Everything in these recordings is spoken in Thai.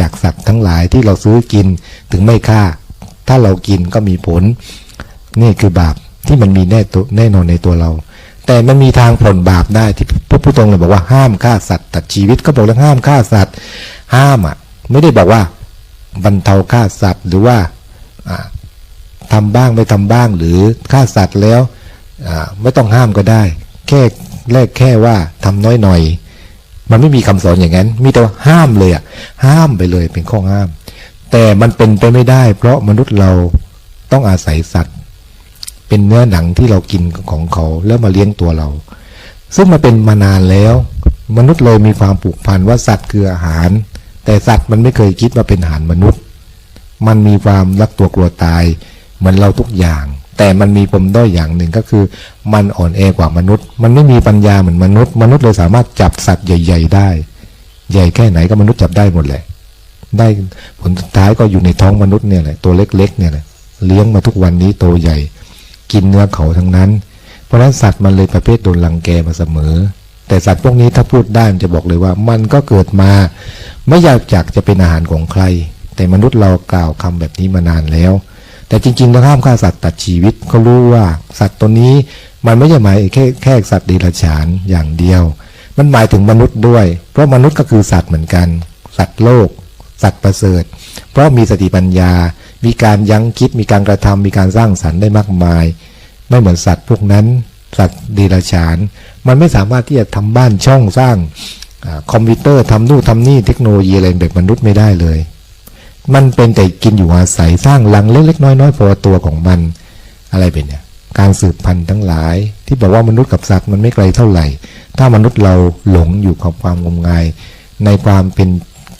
จากสัตว์ทั้งหลายที่เราซื้อกินถึงไม่ฆ่า ถ้าเรากินก็มีผล นี่คือบาปที่มันมีแน่ตัวแน่นอนในตัวเรา แต่มันมีทางผ่อนบาปได้ที่พระพุทธองค์เลยบอกว่าห้ามฆ่าสัตว์ตัดชีวิตก็บอกแล้วห้ามฆ่าสัตว์ ห้ามอะ ไม่ได้บอกว่าบรรเทาฆ่าสัตว์หรือว่าอ่าทำบ้างไม่ทำบ้างหรือฆ่าสัตว์แล้วไม่ต้องห้ามก็ได้ แค่แรกแค่ว่าทำน้อยหน่อย มันไม่มีคำสอนอย่างนั้น มีแต่ว่าห้ามเลยอะ ห้ามไปเลยเป็นข้อห้าม แต่มันเป็นไปไม่ได้ เพราะมนุษย์เราต้องอาศัยสัตว์ เป็นเนื้อหนังที่เรากินของเขาแล้วมาเลี้ยงตัวเรา ซึ่งมาเป็นมานานแล้ว มนุษย์เลยมีความผูกพันว่าสัตว์คืออาหาร แต่สัตว์มันไม่เคยคิดว่าเป็นอาหารมนุษย์ มันมีความรักตัวกลัวตาย เหมือนเราทุกอย่าง แต่มันมีปมด้อยอย่างหนึ่งก็คือ มันอ่อนแอกว่ามนุษย์ มันไม่มีปัญญาเหมือนมนุษย์ มนุษย์เลยสามารถจับสัตว์ใหญ่ ๆ ได้ ใหญ่แค่ไหนก็มนุษย์จับได้หมดแหละ ได้ผลสุดท้ายก็อยู่ในท้องมนุษย์เนี่ยแหละตัวเล็กๆเนี่ยแหละเลี้ยงมาทุกวันนี้โตใหญ่ กินเนื้อเขาทั้งนั้น เพราะฉะนั้นสัตว์มันเลยประเภทโดนลังแกมาเสมอ แต่สัตว์พวกนี้ถ้าพูดได้มันจะบอกเลยว่า มันก็เกิดมา ไม่อยากจากจะเป็นอาหารของใคร แต่มนุษย์เรากล่าวคำแบบนี้มานานแล้ว แต่จริงๆเราห้ามฆ่าสัตว์ตัดชีวิตก็รู้ว่าสัตว์ตัวนี้มันไม่ใช่หมายแค่แค่สัตว์เดรัจฉานอย่างเดียว มันหมายถึงมนุษย์ด้วย เพราะมนุษย์ก็คือสัตว์เหมือนกัน สัตว์โลก สัตว์ประเสริฐ เพราะมีสติปัญญา มีการยั้งคิด มีการกระทำมีการสร้างสรรค์ได้มากมาย ไม่เหมือนสัตว์พวกนั้น สัตว์เดรัจฉาน มันไม่สามารถที่จะทำบ้านช่องสร้างอคอมพิวเตอร์ทำนู่นทำนี่เทคโนโลยีอะไรแบบมนุษย์ไม่ได้เลย มันเป็นแต่กินอยู่อาศัยสร้างรังเล็กๆน้อยๆพอตัวของมันอะไรเป็นเนี่ยการสืบพันธุ์ทั้งหลาย ที่บอกว่ามนุษย์กับสัตว์มันไม่ไกลเท่าไหร่ ถ้ามนุษย์เราหลงอยู่กับความงมงาย ในความเป็น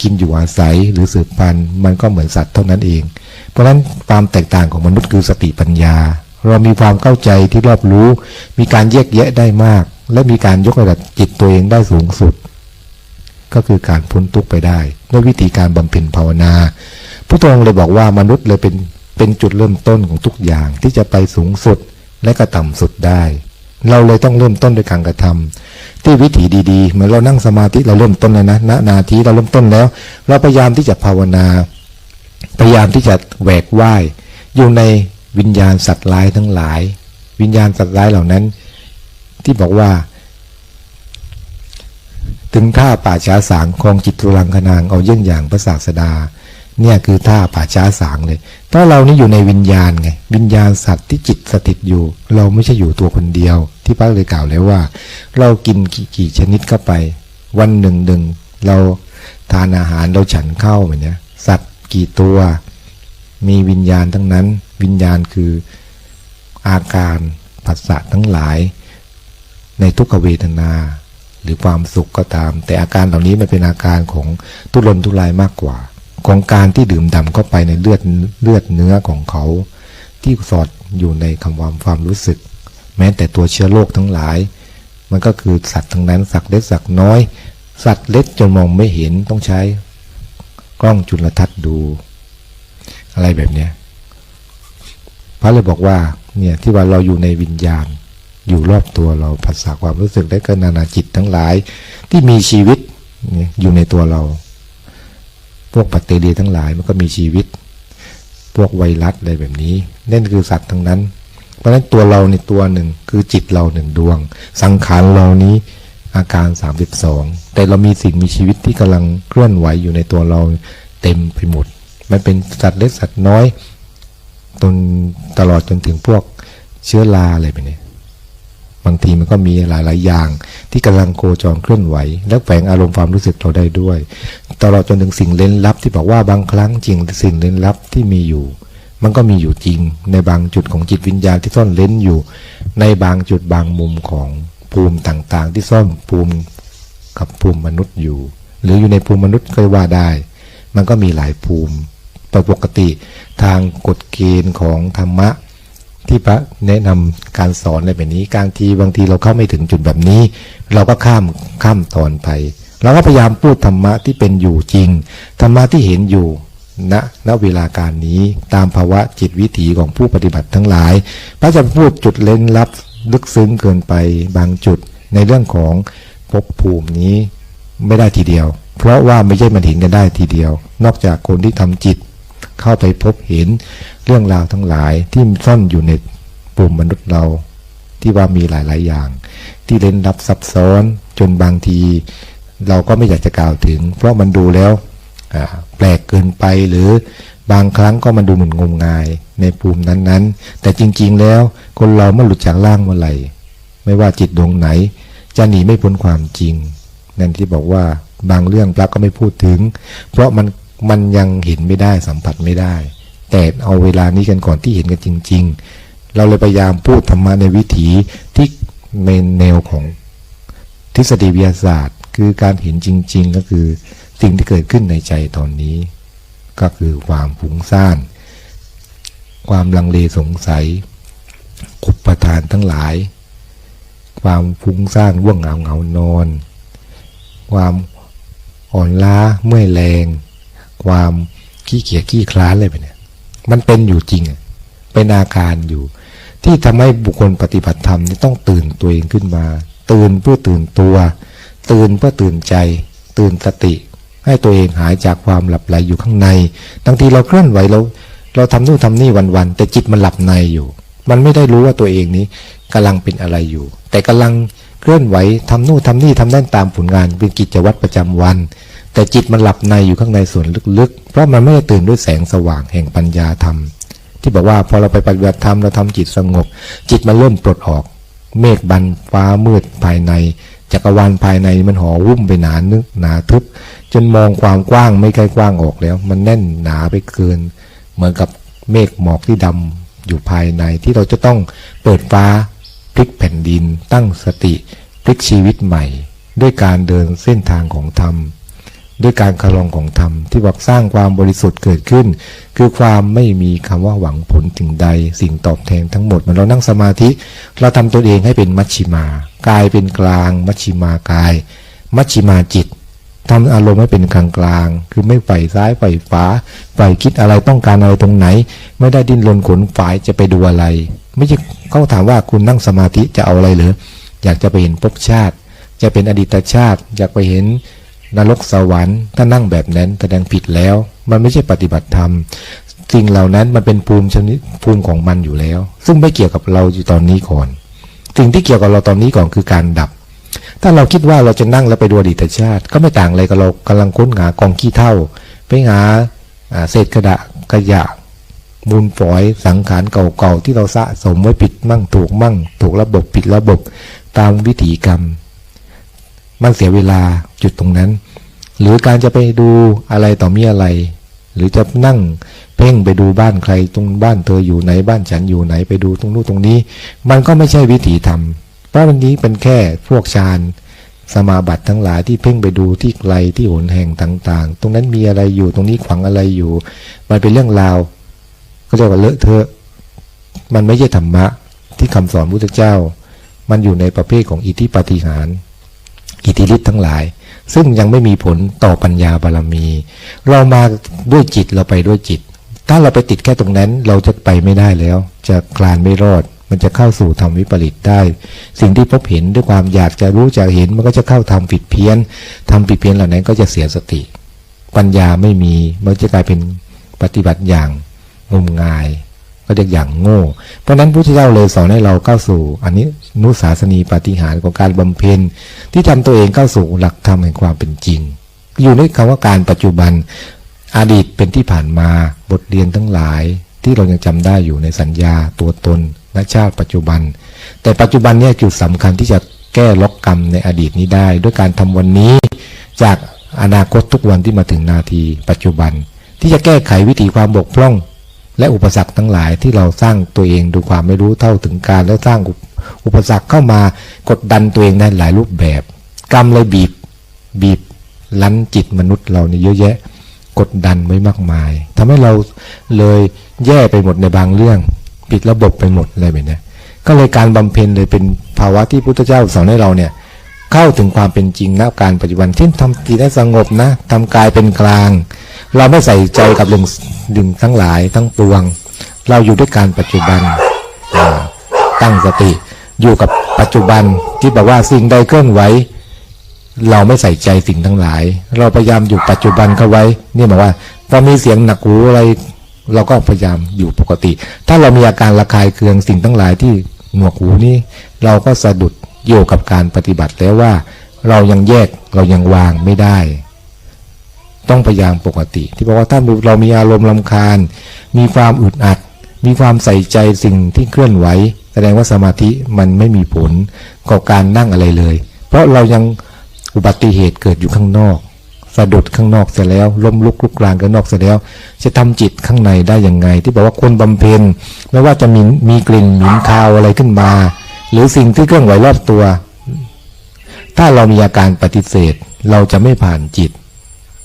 กินอยู่อาศัยหรือสืบพันธุ์มันก็เหมือนสัตว์เท่านั้นเอง เพราะฉะนั้นความแตกต่างของมนุษย์คือสติปัญญา เรามีความเข้าใจที่รอบรู้ มีการแยกแยะได้มาก และมีการยกระดับจิตตัวเองได้สูงสุด ก็คือการพ้นทุกข์ไปได้ ด้วยวิธีการบำเพ็ญภาวนา พระองค์เลยบอกว่ามนุษย์เลยเป็นเป็นจุดเริ่มต้นของทุกอย่างที่จะไปสูงสุดและก็ต่ำสุดได้ เราเลยต้องเริ่มต้นด้วยการกระทำที่วิถีดีๆเหมือนเรานั่งสมาธิเราเริ่มต้นแล้วนะณนาทีเราเริ่มต้นแล้ว เราพยายามที่จะภาวนา พยายามที่จะแหวกว่ายอยู่ในวิญญาณสัตว์ร้ายทั้งหลาย วิญญาณสัตว์ร้ายเหล่านั้น ที่บอกว่า ถึงท่าป่าช้าสางคลองจิตตุลังคนางเอาเยี่ยงอย่างพระศาสดา เนี่ยคือท่าป่าช้าสางเลย ถ้าเรานี่อยู่ในวิญญาณไง วิญญาณสัตว์ที่จิตสถิตอยู่ เราไม่ใช่อยู่ตัวคนเดียว ที่พระเลยกล่าวแล้วว่า เรากินกี่กี่ชนิดเข้าไป วันหนึ่งหนึ่งเราทานอาหารเราฉันเข้าแบบเนี้ยสัตว์กี่ตัว มีวิญญาณทั้งนั้น วิญญาณคืออาการผัสสะทั้งหลาย ในทุกขเวทนาหรือความสุขก็ตาม แต่อาการเหล่านี้มันเป็นอาการของทุรนทุรายมากกว่า ของการที่ดื่มด่ำเข้าไปในเลือดเลือดเนื้อของเขา ที่สอดอยู่ในคำวามความรู้สึก แม้แต่ตัวเชื้อโรคทั้งหลาย มันก็คือสัตว์ทั้งนั้นสัตว์เล็กสัตว์น้อย สัตว์เล็กจนมองไม่เห็นต้องใช้กล้องจุลทรรศน์ดู อะไรแบบเนี้ยพระเลยบอกว่าเนี่ยที่ว่าเราอยู่ในวิญญาณ อยู่รอบตัวเราภาษาความรู้สึกและก็นานาจิตทั้งหลาย ที่มีชีวิตอยู่ในตัวเรา พวกแบคทีเรียทั้งหลายมันก็มีชีวิต พวกไวรัสอะไรแบบนี้นั่นคือสัตว์ทั้งนั้น เพราะฉะนั้นตัวเราในตัวหนึ่งคือจิตเราหนึ่งดวง สังขารเรานี้อาการ 32 แต่เรามีสิ่งมีชีวิตที่กำลังเคลื่อนไหวอยู่ในตัวเราเต็มไปหมด มันเป็นสัตว์เล็กสัตว์น้อยจนตลอดจนถึงพวกเชื้อราอะไรแบบนี้ บางทีมันก็มีหลาย ๆ อย่าง ที่กำลังโคจรเคลื่อนไหว และแฝงอารมณ์ความรู้สึกเราได้ด้วย ตลอดจนถึงสิ่งเล่นลับ ที่บอกว่าบางครั้งจริงสิ่งเล่นลับที่มีอยู่ มันก็มีอยู่จริง ในบางจุดของจิตวิญญาณที่ซ่อนเล้นอยู่ ในบางจุดบางมุมของภูมิต่าง ๆ ที่ซ่อนภูมิกับภูมิมนุษย์อยู่ หรืออยู่ในภูมิมนุษย์ก็ว่าได้ มันก็มีหลายภูมิปกติทางกฎเกณฑ์ของธรรมะ ที่พระแนะนำการสอนอะไรแบบนี้การทีบางทีเราเข้าไม่ถึงจุดแบบนี้ เราก็ข้ามข้ามตอนไปเราก็พยายามพูดธรรมะที่เป็นอยู่จริงธรรมะที่เห็นอยู่ณณเวลาการนี้ตามภาวะจิตวิถีของผู้ปฏิบัติทั้งหลาย พระจะพูดจุดเล่นลับลึกซึ้งเกินไปบางจุดในเรื่องของภพภูมินี้ไม่ได้ทีเดียว เพราะว่าไม่ใช่มันเห็นกันได้ทีเดียว นอกจากคนที่ทำจิต เข้าไปพบเห็นเรื่องราวทั้งหลายที่ซ่อนอยู่ในปุ่มมนุษย์เรา ที่ว่ามีหลาย ๆ อย่าง ที่เล่นลับซับซ้อนจนบางที เราก็ไม่อยากจะกล่าวถึง เพราะมันดูแล้วแปลกเกินไปหรือบางครั้งก็มันดูเหมือนงมงายในภูมินั้นๆ แต่จริง ๆ แล้วคนเราเมื่อหลุดจากร่างเมื่อไหร่ ไม่ว่าจิตดวงไหน จะหนีไม่พ้นความจริง นั่นที่บอกว่าบางเรื่องพระก็ไม่พูดถึง เพราะมัน มันยังเห็นไม่ได้สัมผัสไม่ได้ แต่เอาเวลานี้กันก่อนที่เห็นกันจริง ๆ เราเลยพยายามพูดธรรมะในวิถีที่ในแนวของทฤษฎีวิทยาศาสตร์ คือการเห็นจริง ๆ ก็คือสิ่งที่เกิดขึ้นในใจตอนนี้ ก็คือความฟุ้งซ่าน ความลังเลสงสัยอุปทานทั้งหลาย ความฟุ้งซ่านว่วงเหงาเหงานอน ความอ่อนล้าเมื่อยแรง ความขี้เกียจขี้คลานอะไรไปเนี่ย มันเป็นอยู่จริงเป็นอาการอยู่ ที่ทำให้บุคคลปฏิบัติธรรมนี่ต้องตื่นตัวเองขึ้นมา ตื่นเพื่อตื่นตัว ตื่นเพื่อตื่นใจ ตื่นสติ ให้ตัวเองหายจากความหลับไหลอยู่ข้างในบางทีเราเคลื่อนไหวเราเราทำนู่นทำนี่วันๆแต่จิตมันหลับในอยู่ มันไม่ได้รู้ว่าตัวเองนี้กำลังเป็นอะไรอยู่ แต่กำลังเคลื่อนไหวทำนู่นทำนี่ทำนั่นตามผลงานเป็นกิจวัตรประจำวัน แต่จิตมันหลับในอยู่ข้างในส่วนลึกๆ เพราะมันไม่ได้ตื่นด้วยแสงสว่างแห่งปัญญาธรรม ที่บอกว่าพอเราไปปฏิบัติธรรมเราทำจิตสงบ จิตมันเริ่มปลดออก เมฆบันฟ้ามืดภายใน จักรวาลภายในมันห่อวุ่มไปหนานึกหนาทึบ จนมองความกว้างไม่ใกล้กว้างออกแล้ว มันแน่นหนาไปเกิน เหมือนกับเมฆหมอกที่ดำอยู่ภายในที่เราจะต้องเปิดฟ้าพลิกแผ่นดิน ตั้งสติพลิกชีวิตใหม่ ด้วยการเดินเส้นทางของธรรม ด้วยการคารองของธรรมที่บอกสร้างความบริสุทธิ์เกิดขึ้น คือความไม่มีคำว่าหวังผลถึงใด สิ่งตอบแทนทั้งหมดมันเรานั่งสมาธิ เราทำตัวเองให้เป็นมัชชิมากายเป็นกลาง มัชชิมากาย มัชชิมาจิตทำอารมณ์ให้เป็นกลางกลาง คือไม่ใฝ่ซ้ายใฝ่ขวาใฝ่คิดอะไรต้องการอะไรตรงไหน ไม่ได้ดิ้นรนขนฝ่ายจะไปดูอะไร ไม่ใช่เขาถามว่าคุณนั่งสมาธิจะเอาอะไรหรืออยากจะไปเห็นภพชาติ จะเป็นอดีตชาติ อยากไปเห็น นรกสวรรค์ถ้านั่งแบบนั้นแสดงผิดแล้ว มันไม่ใช่ปฏิบัติธรรมสิ่งเหล่านั้นมันเป็นภูมิชนิดภูมิของมันอยู่แล้ว ซึ่งไม่เกี่ยวกับเราอยู่ตอนนี้ก่อน สิ่งที่เกี่ยวกับเราตอนนี้ก่อนคือการดับ ถ้าเราคิดว่าเราจะนั่งแล้วไปดูอดีตชาติ ก็ไม่ต่างอะไรกับเรากำลังค้นหากองขี้เท่า ไปหาอ่าเศษกระดาษขยะมูลฝอยสังขารเก่าๆที่เราสะสมไว้ผิดมั่งถูกมั่ง ถูกระบบผิดระบบตามวิถีกรรม มันเสียเวลาจุดตรงนั้น หรือการจะไปดูอะไรต่อมีอะไร หรือจะนั่งเพ่งไปดูบ้านใครตรงบ้านเธออยู่ไหนบ้านฉันอยู่ไหนไปดูตรงนู้นตรงนี้ มันก็ไม่ใช่วิถีธรรมเพราะวันนี้เป็นแค่พวกฌานสมาบัติทั้งหลายที่เพ่งไปดูที่ไกลที่หนแห่งต่าง ๆ ตรงนั้นมีอะไรอยู่ตรงนี้ขวางอะไรอยู่ มันเป็นเรื่องราว ก็เรียกว่าเลอะเทอะ มันไม่ใช่ธรรมะที่คำสอนพุทธเจ้า มันอยู่ในประเภทของอิทธิปฏิหาร อิทธิฤทธิ์ทั้งหลาย ซึ่งยังไม่มีผลต่อปัญญาบารมี เรามาด้วยจิตเราไปด้วยจิต ถ้าเราไปติดแค่ตรงนั้นเราจะไปไม่ได้แล้ว จะคลานไม่รอด มันจะเข้าสู่ธรรมวิปริตได้ สิ่งที่พบเห็นด้วยความอยากจะรู้จะเห็นมันก็จะเข้าทำผิดเพี้ยนทำผิดเพี้ยนเหล่านั้นก็จะเสียสติ ปัญญาไม่มีมันจะกลายเป็นปฏิบัติอย่างงมงาย ก็เรียกอย่างโง่ เพราะฉะนั้นพระพุทธเจ้าเลยสอนให้เราเข้าสู่ อันนี้นุสาสนีปฏิหารของการบำเพ็ญ ที่ทำตัวเองเข้าสู่หลักธรรมแห่งความเป็นจริง อยู่ในคำว่าการปัจจุบันอดีตเป็นที่ผ่านมาบทเรียนทั้งหลายที่เรายังจำได้อยู่ในสัญญาตัวตนและชาติปัจจุบัน แต่ปัจจุบันเนี่ยจุดสำคัญที่จะแก้ล็อกกรรมในอดีตนี้ได้ ด้วยการทำวันนี้ จากอนาคตทุกวันที่มาถึงนาที ปัจจุบัน ที่จะแก้ไขวิถีความบกพร่อง และอุปสรรคทั้งหลายที่เราสร้างตัวเองดูความไม่รู้เท่าถึงการ และสร้างอุปสรรคเข้ามากดดันตัวเองในหลายรูปแบบ กรรมเลยบีบบีบลั้นจิตมนุษย์เราเนี่เยอะแยะ กดดันไว้มากมายทำให้เราเลยแย่ไปหมดในบางเรื่อง ผิดระบบไปหมดอะไรแบบนี้ก็เลยการบำเพ็ญเลยเป็นภาวะที่พุทธเจ้าสอนให้เราเนี่ย เข้าถึงความเป็นจริงณการปัจจุบันเช่นทำจิตให้สงบนะทำกายเป็นกลาง เราไม่ใส่ใจกับเรื่องดึงทั้งหลายทั้งปวง เราอยู่ด้วยการปัจจุบันตั้งสติ อยู่กับปัจจุบันที่แบบว่าสิ่งใดเคลื่อนไหวเราไม่ใส่ใจสิ่งทั้งหลาย เราพยายามอยู่ปัจจุบันเข้าไว้ นี่หมายว่าพอมีเสียงหนักหูอะไร เราก็พยายามอยู่ปกติ ถ้าเรามีอาการระคายเคืองสิ่งทั้งหลายที่หนวกหูนี่เราก็สะดุด โยกกับการปฏิบัติแล้วว่า เรายังแยกเรายังวางไม่ได้ ต้องพยายามปกติ ที่บอกว่าถ้าเรามีอารมณ์ลำคาญ มีความอึดอัด มีความใส่ใจสิ่งที่เคลื่อนไหว แสดงว่าสมาธิมันไม่มีผลกับการนั่งอะไรเลย เพราะเรายังอุบัติเหตุเกิดอยู่ข้างนอกสะดุดข้างนอกเสร็จแล้วล้มลุกลุกลานข้างนอกเสร็จแล้ว จะทำจิตข้างในได้ยังไง ที่บอกว่าคนบำเพ็ญไม่ว่าจะมีมีกลิ่นหนุนคาวอะไรขึ้นมา หรือสิ่งที่เคลื่อนไหวรอบตัว ถ้าเรามีอาการปฏิเสธ เราจะไม่ผ่านจิต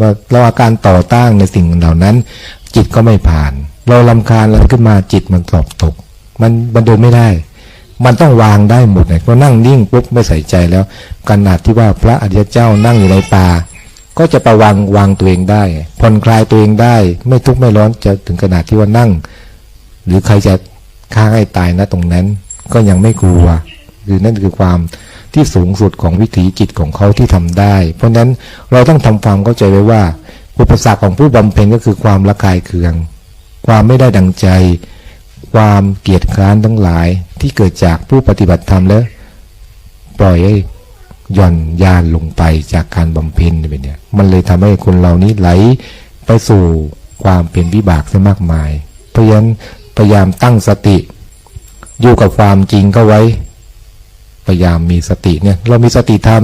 ว่าเราอาการต่อต้านในสิ่งเหล่านั้น จิตก็ไม่ผ่าน เราลำคาญอะไรขึ้นมาจิตมันตอบตก มันมันเดินไม่ได้ มันต้องวางได้หมดเลยพอนั่งนิ่งปุ๊บไม่ใส่ใจแล้วขนาดที่ว่าพระอริยเจ้านั่งอยู่ในป่าก็จะประวังวางตัวเองได้ผ่อนคลายตัวเองได้ ไม่ทุกข์ไม่ร้อนจะถึงขนาดที่ว่านั่ง หรือใครจะฆ่าให้ตายนะตรงนั้น ก็ยังไม่กลัว คือนั่นคือความที่สูงสุดของวิถีจิตของเขาที่ทำได้ เพราะฉะนั้นเราต้องทำความเข้าใจไว้ว่า อุปสรรคของผู้บำเพ็ญก็คือความละคายเคือง ความไม่ได้ดังใจ ความเกียจคร้านทั้งหลายที่เกิดจากผู้ปฏิบัติธรรมแล้ว ปล่อยให้ย่อนยานลงไปจากการบำเพ็ญแบบนี้มันเลยทำให้คนเรานี้ไหลไปสู่ความเป็นวิบากซะมากมาย เพราะฉะนั้นพยายามตั้งสติ อยู่กับความจริงเข้าไว้ พยายามมีสติเนี่ย เรามีสติธรรม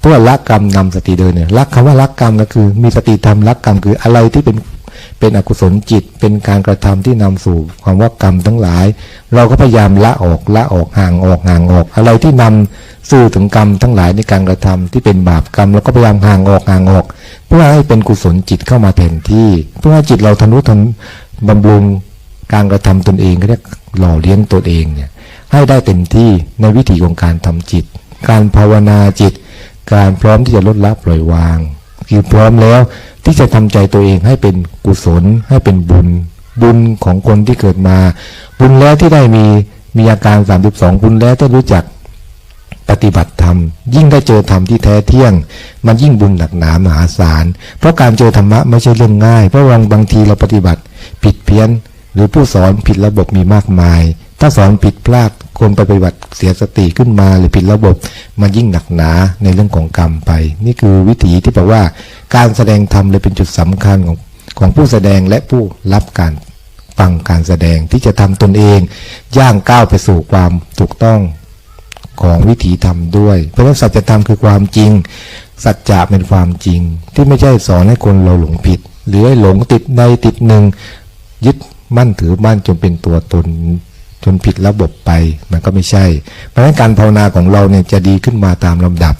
เพื่อละกรรมนำสติเดินเนี่ยละคำว่าละกรรมก็คือ มีสติธรรมละกรรมคืออะไรที่เป็นเป็นอกุศลจิต เป็นการกระทำที่นำสู่ความว่ากรรมทั้งหลาย เราก็พยายามละออกละออกห่างออกห่างออก อะไรที่นำสู่ถึงกรรมทั้งหลายในการกระทำที่เป็นบาปกรรมเราก็พยายามห่างออกห่างออก เพื่อให้เป็นกุศลจิตเข้ามาแทนที่ เพื่อให้จิตเราทนุถนบำรุงการกระทำตนเองก็เรียก หล่อเลี้ยงตนเองเนี่ยให้ได้เต็มที่ในวิถีของการทำจิต การภาวนาจิต การพร้อมที่จะลดละปล่อยวางคือพร้อมแล้วที่จะทำใจตัวเองให้เป็นกุศลให้เป็นบุญ บุญของคนที่เกิดมา บุญแล้วที่ได้มีมีอาการ 32 บุญแล้วที่รู้จักปฏิบัติธรรม ยิ่งได้เจอธรรมที่แท้เที่ยง มันยิ่งบุญหนักหนามหาศาลเพราะการเจอธรรมะไม่ใช่เรื่องง่ายเพราะบางบางทีเราปฏิบัติ ผิดเพี้ยน รือผู้สอนผิดระบบมีมากมาย ถ้าสอนผิดพลาดคนไปปฏิบัติเสียสติขึ้นมา หรือผิดระบบมันยิ่งหนักหนาในเรื่องของกรรมไป นี่คือวิถีที่แปลว่า การแสดงธรรมเลยเป็นจุดสำคัญของของผู้แสดงและผู้รับการฟังการแสดงที่จะทำตนเอง ย่างก้าวไปสู่ความถูกต้องของวิถีธรรมด้วย เพราะว่าสัจธรรมคือความจริง สัจจะเป็นความจริง ที่ไม่ใช่สอนให้คนเราหลงผิด หรือให้หลงติดในติดหนึ่งยึด มั่นถือมั่นจนเป็นตัวตนจนผิดระบบไปมันก็ไม่ใช่ เพราะฉะนั้นการภาวนาของเราเนี่ยจะดีขึ้นมาตามลำดับ